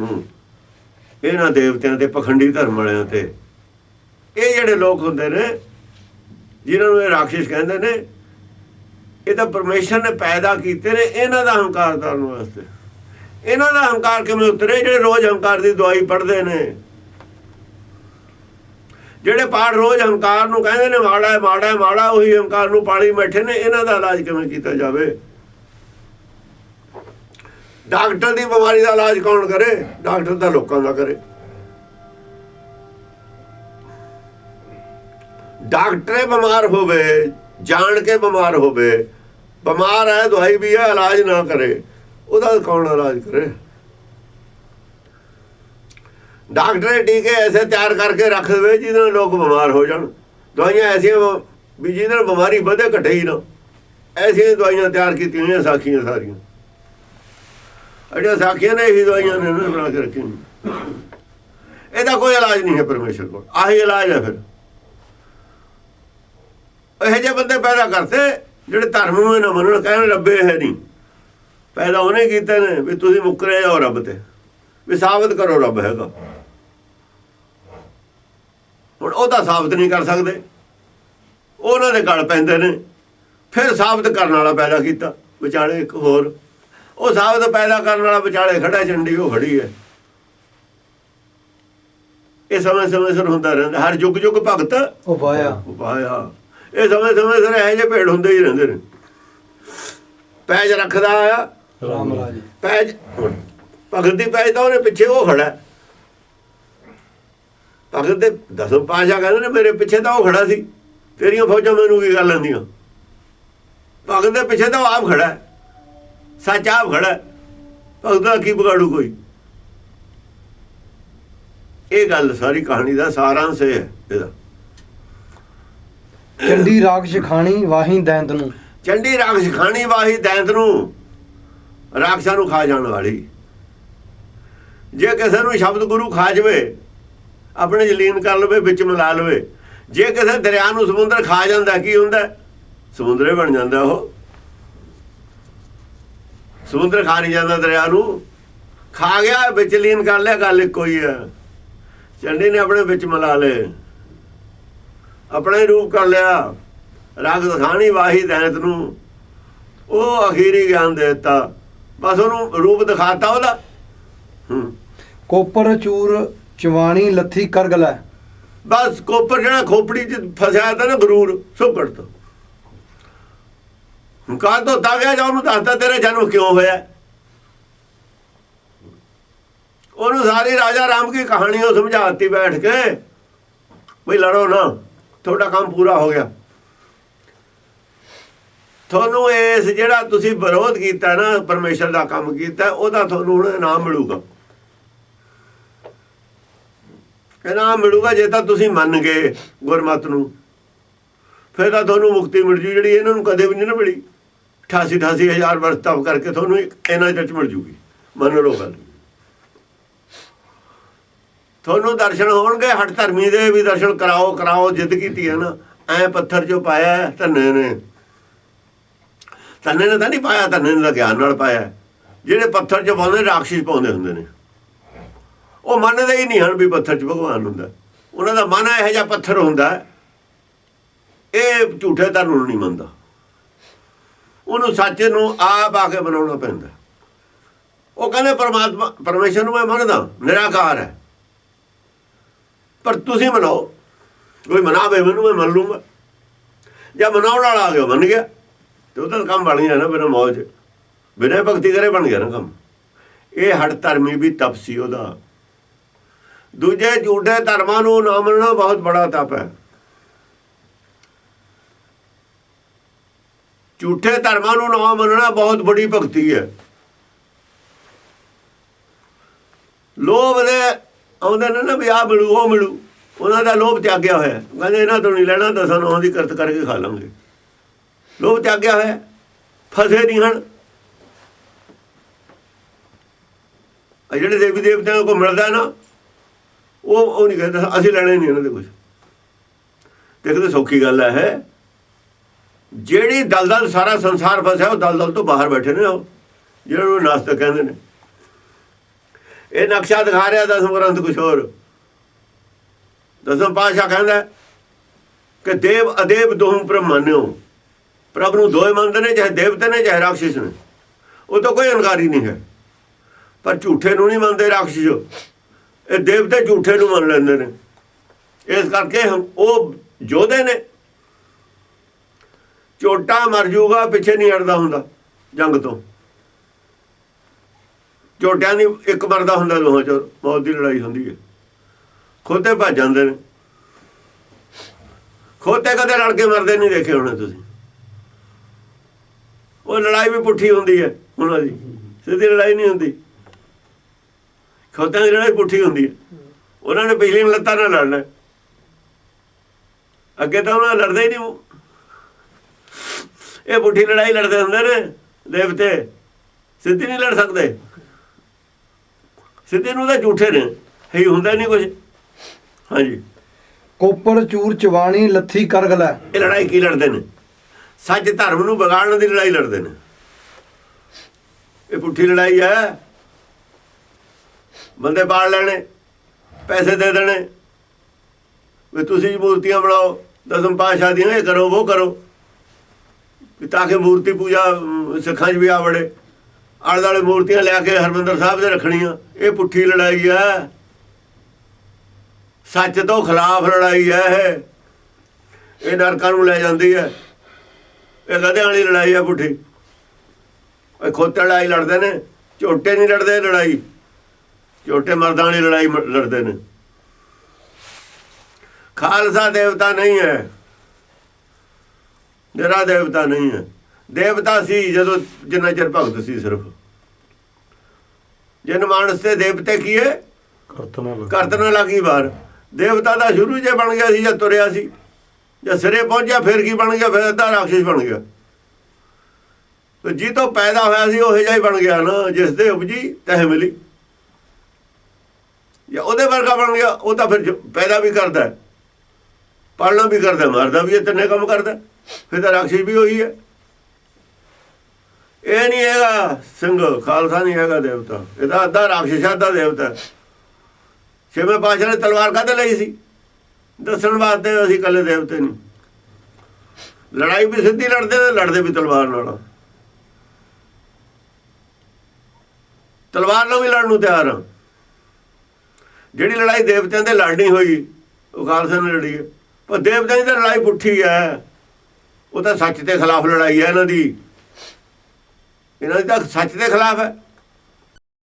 ਨੂੰ। ਇਹਨਾਂ ਦੇਵਤਿਆਂ ਤੇ, ਪਖੰਡੀ ਧਰਮ ਵਾਲਿਆਂ ਤੇ। ਇਹ ਜਿਹੜੇ ਲੋਕ ਹੁੰਦੇ ਨੇ, ਜਿਨ੍ਹਾਂ ਨੂੰ ਇਹ ਰਾਖਸ਼ ਕਹਿੰਦੇ ਨੇ, ਇਹ ਤਾਂ ਪਰਮੇਸ਼ਰ ਨੇ ਪੈਦਾ ਕੀਤੇ ਨੇ ਇਹਨਾਂ ਦਾ ਹੰਕਾਰ ਕਰਨ ਵਾਸਤੇ। ਇਹਨਾਂ ਦਾ ਹੰਕਾਰ ਕਿਵੇਂ ਉਤਰੇ? ਜਿਹੜੇ ਰੋਜ਼ ਹੰਕਾਰ ਦੀ ਦਵਾਈ ਪੜ੍ਹਦੇ ਨੇ। ਜਿਹੜੇ ਪਾਠ ਰੋਜ਼ ਹੰਕਾਰ ਨੂੰ ਕਹਿੰਦੇ ਨੇ, ਮਾੜਾ ਹੈ ਮਾੜਾ ਹੈ, ਮਾੜਾ ਉਹੀ ਹੰਕਾਰ ਨੂੰ ਪਾਲੀ ਬੈਠੇ ਨੇ, ਇਹਨਾਂ ਦਾ ਇਲਾਜ ਕਿਵੇਂ ਕੀਤਾ ਜਾਵੇ? ਡਾਕਟਰ ਦੀ ਬਿਮਾਰੀ ਦਾ ਇਲਾਜ ਕੌਣ ਕਰੇ? ਡਾਕਟਰ ਤਾਂ ਲੋਕਾਂ ਦਾ ਕਰੇ। ਡਾਕਟਰ ਬਿਮਾਰ ਹੋਵੇ ਜਾਣ ਕੇ ਬਿਮਾਰ ਹੋਵੇ, ਬਿਮਾਰ ਹੈ ਦਵਾਈ ਵੀ ਹੈ, ਇਲਾਜ ਨਾ ਕਰੇ, ਉਹਦਾ ਕੌਣ ਇਲਾਜ ਕਰੇ? ਡਾਕਟਰ ਟੀਕੇ ਐਸੇ ਤਿਆਰ ਕਰਕੇ ਰੱਖ ਦੇਵੇ ਜਿਹਦੇ ਨਾਲ ਲੋਕ ਬਿਮਾਰ ਹੋ ਜਾਣ। ਦਵਾਈਆਂ ਐਸੀਆਂ ਵੀ ਜਿਹਦੇ ਨਾਲ ਬਿਮਾਰੀ ਵਧੇ ਘਟੇ ਹੀ ਨਾ। ਐਸੀਆਂ ਦਵਾਈਆਂ ਤਿਆਰ ਕੀਤੀਆਂ ਹੋਈਆਂ, ਸਾਖੀਆਂ ਸਾਰੀਆਂ। ਅੜੀਆਂ ਸਾਖੀਆਂ ਨੇ ਇਹੀ ਦਵਾਈਆਂ ਨੇ ਨਾ ਬਣਾ ਕੇ ਰੱਖੀਆਂ ਇਹਦਾ ਕੋਈ ਇਲਾਜ ਨਹੀਂ ਹੈ ਪਰਮੇਸ਼ਰ ਕੋਲ। ਆਹੀ ਇਲਾਜ ਹੈ ਫਿਰ। ਇਹੋ ਜਿਹੇ ਬੰਦੇ ਪੈਦਾ ਕਰਤੇ, ਜਿਹੜੇ ਧਰਮ ਨੂੰ ਨਾ ਮੰਨਣ, ਕਹਿਣ ਰੱਬੇ ਹੈ ਨਹੀਂ। ਪੈਦਾ ਉਹਨੇ ਕੀਤੇ ਨੇ ਵੀ ਤੁਸੀਂ ਮੁੱਕਰੇ ਜਾਓ ਰੱਬ ਤੇ। ਵੀ ਸਾਬਤ ਕਰੋ ਰੱਬ ਹੈਗਾ। ਹੁਣ ਉਹਦਾ ਸਾਬਤ ਨਹੀਂ ਕਰ ਸਕਦੇ। ਉਹਨਾਂ ਦੇ ਗਲ ਪੈਂਦੇ ਨੇ। ਫਿਰ ਸਾਬਤ ਕਰਨ ਵਾਲਾ ਪੈਦਾ ਕੀਤਾ। ਵਿਚਾਲੇ ਇੱਕ ਹੋਰ ਉਹ ਸਾਬਤ ਪੈਦਾ ਕਰਨ ਵਾਲਾ ਵਿਚਾਲੇ ਖੜਾ ਚੰਡੀ ਉਹ ਖੜੀ ਹੈ। ਇਹ ਸਮੇਂ ਸਮੇਂ ਸਿਰ ਹੁੰਦਾ ਰਹਿੰਦਾ ਹਰ ਯੁੱਗ ਯੁੱਗ ਭਗਤ ਉਹ ਵਾਇਆ ਉਪਾਇਆ ਇਹ ਸਮੇਂ ਸਮੇਂ ਸਿਰ ਇਹੋ ਜਿਹੇ ਭੇੜ ਹੁੰਦੇ ਹੀ ਰਹਿੰਦੇ ਨੇ। ਪੈਜ ਰੱਖਦਾ ਆ। ਰਾਮ ਰਾਜ। ਪੈਜ ਭਗਤ ਦੀ ਪੈਜ ਤਾਂ ਉਹਨੇ ਪਿੱਛੇ ਉਹ ਖੜਾ। ਭਗਤ ਦੇ ਦਸਮ ਪਾਸ਼ਾ ਕਹਿੰਦੇ ਨੇ ਮੇਰੇ ਪਿੱਛੇ ਤਾਂ ਉਹ ਖੜਾ ਸੀ। ਤੇਰੀਆਂ ਫੌਜਾਂ ਮੈਨੂੰ ਕੀ ਕਰ ਲੈਂਦੀਆਂ ਭਗਤ ਦੇ ਪਿੱਛੇ ਤਾਂ ਉਹ ਆਪ ਖੜਾ ਹੈ। ਸੱਚ ਆਪ ਖੜਾ। ਭਗਤ ਦਾ ਕੀ ਵਿਗਾੜੂ ਕੋਈ? ਇਹ ਗੱਲ ਸਾਰੀ ਕਹਾਣੀ ਦਾ ਸਾਰਾਂਸ਼ ਹੈ ਇਹਦਾ। ਚੰਡੀ ਰਾਖਸ਼ ਖਾਣੀ ਵਾਹੀ ਦੈਂਤ ਨੂੰ। ਚੰਡੀ ਰਾਖਸ਼ ਖਾਣੀ ਵਾਹੀ ਦੈਂਤ ਨੂੰ ਰਾਖਸ਼ਾਂ ਨੂੰ ਖਾ ਜਾਣ ਵਾਲੀ। ਜੇ ਕਿਸੇ ਨੂੰ ਸ਼ਬਦ ਗੁਰੂ ਖਾ ਜਵੇ ਆਪਣੇ ਜਲੀਨ ਕਰ ਲਵੇ ਵਿੱਚ ਮਿਲਾ ਲਵੇ ਜੇ ਕਿਸੇ ਦਰਿਆ ਨੂੰ ਸਮੁੰਦਰ ਖਾ ਜਾਂਦਾ ਕੀ ਹੁੰਦਾ? ਸਮੁੰਦਰੇ ਬਣ ਜਾਂਦਾ ਉਹ। ਸਮੁੰਦਰ ਖਾ ਨਹੀਂ ਜਾਂਦਾ ਦਰਿਆ ਨੂੰ। ਖਾ ਗਿਆ ਵਿੱਚ ਲੀਨ ਕਰ ਲਿਆ ਗੱਲ ਇੱਕੋ ਹੀ ਹੈ ਚੰਡੀ ਨੇ ਆਪਣੇ ਵਿੱਚ ਮਿਲਾ ਲਏ। ਆਪਣਾ ਰੂਪ ਕਰ ਲਿਆ। ਰਗ ਦਿਖਾਣੀ ਵਾਹੀ ਦੈਨਤ ਨੂੰ। ਉਹ ਅਖੀਰੀ ਗਿਆਨ ਦੇ ਦਿੱਤਾ। ਬਸ ਉਹਨੂੰ ਰੂਪ ਦਿਖਾਤਾ ਉਹਦਾ। ਕੋਪਰ ਚੂਰ ਚਵਾਣੀ ਲੱਥੀ ਕਰਗਲਾ। ਬਸ ਕੋਪਰ ਜਿਹੜਾ ਖੋਪੜੀ 'ਚ ਫਸਿਆ ਤਾ ਨਾ ਗਰੂਰ ਸੋ ਕੱਢਤਾ ਹੰਕਾਰ ਤੋਂ ਗਿਆ ਜਾਂ ਉਹਨੂੰ ਦੱਸਦਾ ਤੇਰਾ ਜਨਮ ਕਿਉਂ ਹੋਇਆ? ਉਹਨੂੰ ਸਾਰੀ ਰਾਜਾ ਰਾਮ ਕੀ ਕਹਾਣੀ ਉਹ ਸਮਝਾਤੀ ਬੈਠ ਕੇ, ਬਈ ਲੜੋ ਨਾ, ਤੁਹਾਡਾ ਕੰਮ ਪੂਰਾ ਹੋ ਗਿਆ। ਤੁਹਾਨੂੰ ਇਸ ਜਿਹੜਾ ਤੁਸੀਂ ਵਿਰੋਧ ਕੀਤਾ ਨਾ, ਪਰਮੇਸ਼ਰ ਦਾ ਕੰਮ ਕੀਤਾ, ਉਹਦਾ ਤੁਹਾਨੂੰ ਹੁਣ ਇਨਾਮ ਮਿਲੂਗਾ। ਇਨਾਮ ਮਿਲੂਗਾ ਜੇ ਤਾਂ ਤੁਸੀਂ ਮੰਨ ਗਏ ਗੁਰਮਤ ਨੂੰ। ਫਿਰ ਤਾਂ ਤੁਹਾਨੂੰ ਮੁਕਤੀ ਮਿਲ ਜੂ, ਜਿਹੜੀ ਇਹਨਾਂ ਨੂੰ ਕਦੇ ਵੀ ਨਹੀਂ ਨਾ ਮਿਲੀ। 88 88 ਹਜ਼ਾਰ ਵਰਸ ਤਪ ਕਰਕੇ ਤੁਹਾਨੂੰ ਇਹਨਾਂ ਚ ਮਿਲ ਜੂਗੀ। ਮੰਨ ਲਓ ਗੱਲ। ਤੁਹਾਨੂੰ ਦਰਸ਼ਨ ਹੋਣਗੇ, ਹਟ ਧਰਮੀ ਦੇ ਵੀ ਦਰਸ਼ਨ ਕਰਾਓ ਕਰਾਓ, ਜਿੱਦ ਕੀਤੀ ਹੈ ਨਾ। ਐ ਪੱਥਰ ਚੋਂ ਪਾਇਆ ਧੰਨੇ ਨੇ। ਧੰਨੇ ਨੇ ਤਾਂ ਨਹੀਂ ਪਾਇਆ, ਧੰਨੇ ਨੇ ਤਾਂ ਗਿਆਨ ਨਾਲ ਪਾਇਆ। ਜਿਹੜੇ ਪੱਥਰ ਚ ਪਾਉਂਦੇ ਰਾਖਸ਼ੀ ਪਾਉਂਦੇ ਹੁੰਦੇ ਨੇ। ਉਹ ਮੰਨਦੇ ਹੀ ਨਹੀਂ ਹਨ ਵੀ ਪੱਥਰ 'ਚ ਭਗਵਾਨ ਹੁੰਦਾ। ਉਹਨਾਂ ਦਾ ਮਨ ਇਹੋ ਜਿਹਾ ਪੱਥਰ ਹੁੰਦਾ। ਇਹ ਝੂਠੇ ਧਰਮ ਨੂੰ ਨਹੀਂ ਮੰਨਦਾ। ਉਹਨੂੰ ਸੱਚ ਨੂੰ ਆਪ ਆ ਕੇ ਬਣਾਉਣਾ ਪੈਂਦਾ। ਉਹ ਕਹਿੰਦੇ ਪਰਮਾਤਮਾ, ਪਰਮੇਸ਼ਰ ਨੂੰ ਮੈਂ ਮੰਨਦਾ, ਨਿਰਾਕਾਰ ਹੈ। ਪਰ ਤੁਸੀਂ ਮਨਾਓ। ਕੋਈ ਮਨਾਵੇ ਮੈਨੂੰ, ਮੈਂ ਮੰਨ ਲੂੰਗਾ। ਜਾਂ ਮਨਾਉਣ ਵਾਲਾ ਆ ਗਿਆ, ਮੰਨ ਗਿਆ। ਤੇ ਉਹਦਾ ਕੰਮ ਬਣ ਗਿਆ ਨਾ ਬਿਨਾਂ ਮੌਜ। ਬਿਨਾਂ ਭਗਤੀ ਕਰੇ ਬਣ ਗਿਆ ਨਾ ਕੰਮ। ਇਹ ਹੜ ਧਰਮੀ ਵੀ ਤਪ ਸੀ ਉਹਦਾ। ਦੂਜੇ ਝੂਠੇ ਧਰਮਾਂ ਨੂੰ ਨਾ ਮੰਨਣਾ ਬਹੁਤ ਬੜਾ ਤਪ ਹੈ। ਝੂਠੇ ਧਰਮਾਂ ਨੂੰ ਨਾ ਮੰਨਣਾ ਬਹੁਤ ਵੱਡੀ ਭਗਤੀ ਹੈ। ਲੋਭ ਦੇ ਆਉਂਦੇ ਨੇ ਨਾ ਵੀ ਆਹ ਮਿਲੂ, ਉਹ ਮਿਲੂ, ਉਹਨਾਂ ਦਾ ਲੋਭ ਤਿਆਗਿਆ ਹੋਇਆ। ਕਹਿੰਦੇ ਇਹਨਾਂ ਤੋਂ ਨਹੀਂ ਲੈਣਾ ਦਸਾਂ ਨੌਂ ਦੀ ਕਰਤ ਕਰਕੇ ਖਾ ਲਾਂਗੇ। ਲੋਭ ਤਿਆਗਿਆ ਹੋਇਆ, ਫਸੇ ਨਹੀਂ ਹਨ। ਜਿਹੜੇ ਦੇਵੀ ਦੇਵਤਿਆਂ ਕੋ ਮਿਲਦਾ ਨਾ, ਉਹ ਉਹ ਨਹੀਂ ਕਹਿੰਦਾ, ਅਸੀਂ ਲੈਣੇ ਨਹੀਂ ਇਹਨਾਂ ਦੇ ਕੁਝ ਦੇਖਦੇ ਸੌਖੀ ਗੱਲ ਹੈ ਜਿਹੜੀ ਦਲਦਲ ਸਾਰਾ ਸੰਸਾਰ ਫਸਿਆ, ਉਹ ਦਲਦਲ ਤੋਂ ਬਾਹਰ ਬੈਠੇ ਨੇ ਉਹ। ਜਿਹਨਾਂ ਨੂੰ ਨਾਸਤਕ ਕਹਿੰਦੇ ਨੇ। ਇਹ ਨਕਸ਼ਾ ਦਿਖਾ ਰਿਹਾ ਦਸਮ ਗ੍ਰੰਥ ਕੁਛ ਹੋਰ ਦਸਮ ਪਾਸ਼ਾ ਕਹਿੰਦਾ ਕਿ ਦੇਵ ਅਦੇਵ ਦੋਹਮ ਬ੍ਰਹਮਨਿਓ ਪ੍ਰਭ ਨੂੰ ਦੋਏ ਮੰਨਦੇ ਨੇ, ਚਾਹੇ ਦੇਵਤੇ ਨੇ, ਚਾਹੇ ਰਾਖਸ਼ ਨੇ। ਉਹ ਤਾਂ ਕੋਈ ਇਨਕਾਰੀ ਨਹੀਂ ਹੈ। ਪਰ ਝੂਠੇ ਨੂੰ ਨਹੀਂ ਮੰਨਦੇ ਰਾਖਸ਼ ਇਹ ਦੇਵਤੇ ਝੂਠੇ ਨੂੰ ਮੰਨ ਲੈਂਦੇ ਨੇ। ਇਸ ਕਰਕੇ ਉਹ ਜੋਧੇ ਨੇ। ਚੋਟਾ ਮਰ ਜਾਊਗਾ ਪਿੱਛੇ ਨਹੀਂ ਹਟਦਾ ਹੁੰਦਾ, ਜੰਗ ਤੋਂ। ਚੋਟਿਆਂ ਦੀ ਇੱਕ ਮਰਦਾ ਹੁੰਦਾ ਦੋਹਾਂ ਚ, ਮੌਤ ਦੀ ਲੜਾਈ ਹੁੰਦੀ ਹੈ। ਖੋਤੇ ਭੱਜ ਜਾਂਦੇ ਨੇ। ਖੋਤੇ ਕਦੇ ਲੜ ਕੇ ਮਰਦੇ ਨਹੀਂ ਦੇਖੇ ਹੋਣੇ ਤੁਸੀਂ। ਉਹ ਲੜਾਈ ਵੀ ਪੁੱਠੀ ਹੁੰਦੀ ਹੈ ਉਹਨਾਂ ਦੀ ਸਿੱਧੀ ਲੜਾਈ ਨਹੀਂ ਹੁੰਦੀ। ਖੋਤਿਆਂ ਦੀ ਲੜਾਈ ਪੁੱਠੀ ਹੁੰਦੀ ਹੈ। ਉਹਨਾਂ ਨੇ ਪਿਛਲੀ ਲੱਤਾਂ ਨਾਲ ਲੜਨਾ ਅੱਗੇ ਤਾਂ ਉਹਨਾਂ ਲੜਦੇ ਹੀ ਨਹੀਂ ਇਹ ਪੁੱਠੀ ਲੜਾਈ ਲੜਦੇ ਹੁੰਦੇ ਨੇ ਦੇਵਤੇ ਸਿੱਧੀ ਨਹੀਂ ਲੜ ਸਕਦੇ। ਸਿੱਧੀ ਨੂੰ ਤਾਂ ਝੂਠੇ ਨੇ। ਹੀ ਹੁੰਦਾ ਨਹੀਂ ਕੁਝ ਹਾਂਜੀ। ਕੋਪੜ ਚੂਰ ਚਵਾਣੀ ਲੱਥੀ ਕਰਗਲਾ। ਇਹ ਲੜਾਈ ਕੀ ਲੜਦੇ ਨੇ? ਸੱਚ ਧਰਮ ਨੂੰ ਵਿਗਾੜਨ ਦੀ ਲੜਾਈ ਲੜਦੇ ਨੇ। ਇਹ ਪੁੱਠੀ ਲੜਾਈ ਹੈ। ਬੰਦੇ ਬਾੜ ਲੈਣੇ ਪੈਸੇ ਦੇ ਦੇਣੇ। ਵੀ ਤੁਸੀਂ ਮੂਰਤੀਆਂ ਬਣਾਓ ਦਸਮ ਪਾਸ਼ਾ ਦੀਆਂ ਇਹ ਕਰੋ ਉਹ ਕਰੋ। ਤਾਂ ਕਿ ਮੂਰਤੀ ਪੂਜਾ ਸਿੱਖਾਂ 'ਚ ਵੀ ਆ ਵੜੇ। ਆਲੇ ਦੁਆਲੇ ਮੂਰਤੀਆਂ ਲੈ ਕੇ ਹਰਮੰਦਰ ਸਾਹਿਬ ਦੇ ਰੱਖਣੀਆਂ। ਇਹ ਪੁੱਠੀ ਲੜਾਈ ਹੈ ਸੱਚ ਤੋਂ ਖਿਲਾਫ ਲੜਾਈ ਹੈ ਇਹ। ਇਹ ਨਰਕਾਂ ਨੂੰ ਲੈ ਜਾਂਦੀ ਹੈ ਇਹ ਗਧਿਆਂ ਵਾਲੀ ਲੜਾਈ ਹੈ ਪੁੱਠੀ। ਇਹ ਖੋਤੇ ਲੜਾਈ ਲੜਦੇ ਨੇ। ਝੋਟੇ ਨਹੀਂ ਲੜਦੇ ਲੜਾਈ। ਝੋਟੇ ਮਰਦਾਂ ਵਾਲੀ ਲੜਾਈ ਮ- ਲੜਦੇ ਨੇ। ਖਾਲਸਾ ਦੇਵਤਾ ਨਹੀਂ ਹੈ ਨਿਰਾ ਦੇਵਤਾ ਨਹੀਂ ਹੈ। ਦੇਵਤਾ ਸੀ ਜਦੋਂ ਜਿੰਨਾ ਚਿਰ ਭਗਤ ਸੀ ਸਿਰਫ। ਜਨ ਮਾਨਸ ਤੇ ਦੇਵਤੇ ਕੀਏ ਕਰਤਨਾ ਲੱਗ। ਕਰਤਨ ਲੱਗੀ ਵਾਰ ਦੇਵਤਾ ਦਾ ਸ਼ੁਰੂ ਜੇ ਬਣ ਗਿਆ ਸੀ ਜਾਂ ਤੁਰਿਆ ਸੀ। ਜਾਂ ਸਿਰੇ ਪਹੁੰਚਿਆ ਫਿਰ ਕੀ ਬਣ ਗਿਆ? ਫਿਰ ਅੱਧਾ ਰਾਖਸ਼ ਬਣ ਗਿਆ। ਤੇ ਜੀ ਤੋਂ ਪੈਦਾ ਹੋਇਆ ਸੀ ਉਹ ਜਿਹਾ ਹੀ ਬਣ ਗਿਆ ਨਾ। ਜਿਸ ਦੇ ਉਪਜੀ ਤਹ ਮਿਲੀ। ਜਾਂ ਉਹਦੇ ਵਰਗਾ ਬਣ ਗਿਆ ਉਹ ਤਾਂ ਫਿਰ ਪੈਦਾ ਵੀ ਕਰਦਾ ਪਾਲਣਾ ਵੀ ਕਰਦਾ ਮਾਰਦਾ ਵੀ ਇਹ ਤਿੰਨੇ ਕੰਮ ਕਰਦਾ। ਫਿਰ ਤਾਂ ਰਾਖਸ਼ ਵੀ ਹੋਈ ਹੈ। ਇਹ ਨਹੀਂ ਹੈਗਾ ਸਿੰਘ ਖਾਲਸਾ ਨਹੀਂ ਹੈਗਾ ਦੇਵਤਾ। ਇਹਦਾ ਅੱਧਾ ਰਾਖਸ਼ ਹੈ, ਅੱਧਾ ਦੇਵਤਾ ਛੇਵੇਂ ਪਾਸ਼ਾ ਨੇ ਤਲਵਾਰ ਕਾਹਦੇ ਲਈ ਸੀ? ਦੱਸਣ ਵਾਸਤੇ ਅਸੀਂ ਕੱਲੇ ਦੇਵਤੇ ਨਹੀਂ। ਲੜਾਈ ਵੀ ਸਿੱਧੀ ਲੜਦੇ ਤੇ ਲੜਦੇ ਵੀ ਤਲਵਾਰ ਨਾਲ। ਤਲਵਾਰ ਨਾਲ ਵੀ ਲੜਨ ਨੂੰ ਤਿਆਰ ਹਾਂ। ਜਿਹੜੀ ਲੜਾਈ ਦੇਵਤਿਆਂ ਦੇ ਲੜਨੀ ਹੋਈ ਉਹ ਖਾਲਸਾ ਨੇ ਲੜੀ ਹੈ। ਪਰ ਦੇਵਤਿਆਂ ਦੀ ਤਾਂ ਲੜਾਈ ਪੁੱਠੀ ਹੈ। ਉਹ ਤਾਂ ਸੱਚ ਦੇ ਖਿਲਾਫ ਲੜਾਈ ਹੈ ਇਹਨਾਂ ਦੀ। ਇਹਨਾਂ ਦੀ ਤਾਂ ਸੱਚ ਦੇ ਖਿਲਾਫ ਹੈ।